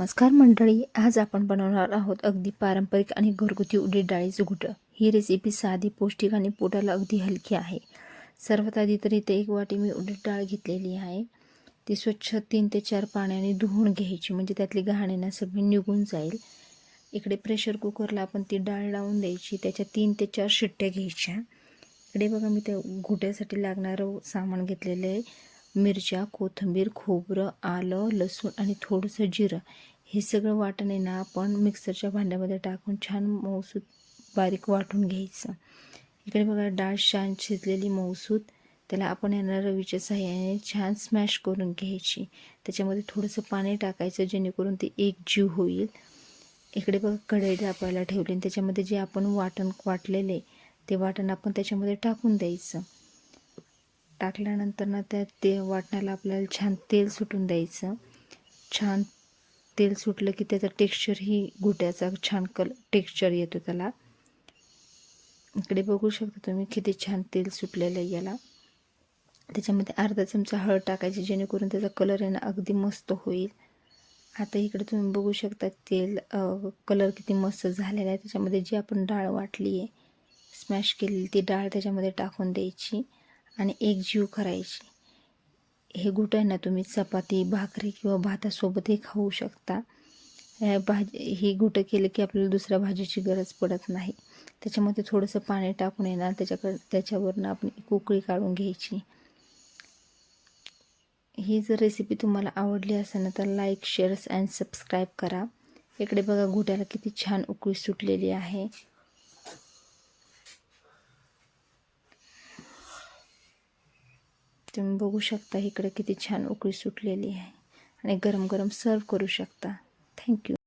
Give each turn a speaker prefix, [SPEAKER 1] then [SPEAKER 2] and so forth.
[SPEAKER 1] नमस्कार मंडळी आज आपण बनवणार आहोत अगदी पारंपरिक आणि घरगुती उडीद डाळीचं घुटं. ही रेसिपी साधी पौष्टिक आणि पोटाला अगदी हलकी आहे. सर्वात आधी तर इथे एक वाटी मी उडीद डाळ घेतलेली आहे. ती स्वच्छ तीन ते चार पाण्याने धुवून घ्यायची म्हणजे त्यातली घाणेना सगळी निघून जाईल. इकडे प्रेशर कुकरला आपण ती डाळ लावून द्यायची त्याच्या तीन ते चार शिट्ट्या घ्यायच्या. इकडे बघा मी त्या घुट्यासाठी लागणारं सामान घेतलेलं आहे. मिरच्या कोथिंबीर खोबरं आलं लसूण आणि थोडंसं जिरं. हे सगळं वाटण आहे ना आपण मिक्सरच्या भांड्यामध्ये टाकून छान मऊसूत बारीक वाटून घ्यायचं. इकडे बघा डाळ छान शिजलेली मऊसूत. त्याला आपण यांना रवीच्या सहाय्याने छान स्मॅश करून घ्यायची. त्याच्यामध्ये थोडंसं पाणी टाकायचं जेणेकरून ते एक जीव होईल. इकडे बघा कढई तापायला ठेवली आणि त्याच्यामध्ये जे आपण वाटण वाटलेले ते वाटण आपण त्याच्यामध्ये टाकून द्यायचं. टाकल्यानंतर ना त्या ते वाटण्याला आपल्याला छान तेल सुटून द्यायचं. छान तेल सुटलं की त्याचं टेक्स्चरही घुट्याचा छान कल टेक्स्चर येतो त्याला. इकडे बघू शकता तुम्ही किती छान तेल सुटलेलं आहे याला. त्याच्यामध्ये अर्धा चमचा हळद टाकायची जेणेकरून त्याचा कलर आहे ना अगदी मस्त होईल. आता इकडे तुम्ही बघू शकता तेल कलर किती मस्त झालेला आहे. त्याच्यामध्ये जी आपण डाळ वाटली आहे स्मॅश केलेली ती डाळ त्याच्यामध्ये टाकून द्यायची. आणि एक जीव करायची. हे घुटांना तुम्ही चपाती भाकरी किंवा भातासोबतही खाऊ शकता. ह्या भाजी ही घुटं केलं की आपल्याला दुसऱ्या भाजीची गरज पडत नाही. त्याच्यामध्ये थोडंसं पाणी टाकून येणार त्याच्याकडं त्याच्यावरनं आपण एक उकळी काढून घ्यायची. ही जर रेसिपी तुम्हाला आवडली असेल ना तर लाईक शेअर्स अँड सबस्क्राईब करा. इकडे बघा घोट्याला किती छान उकळी सुटलेली आहे. तुम्ही बघू शकता इकडे किती छान उकळी सुटलेली आहे. आणि गरम गरम सर्व करू शकता. थँक्यू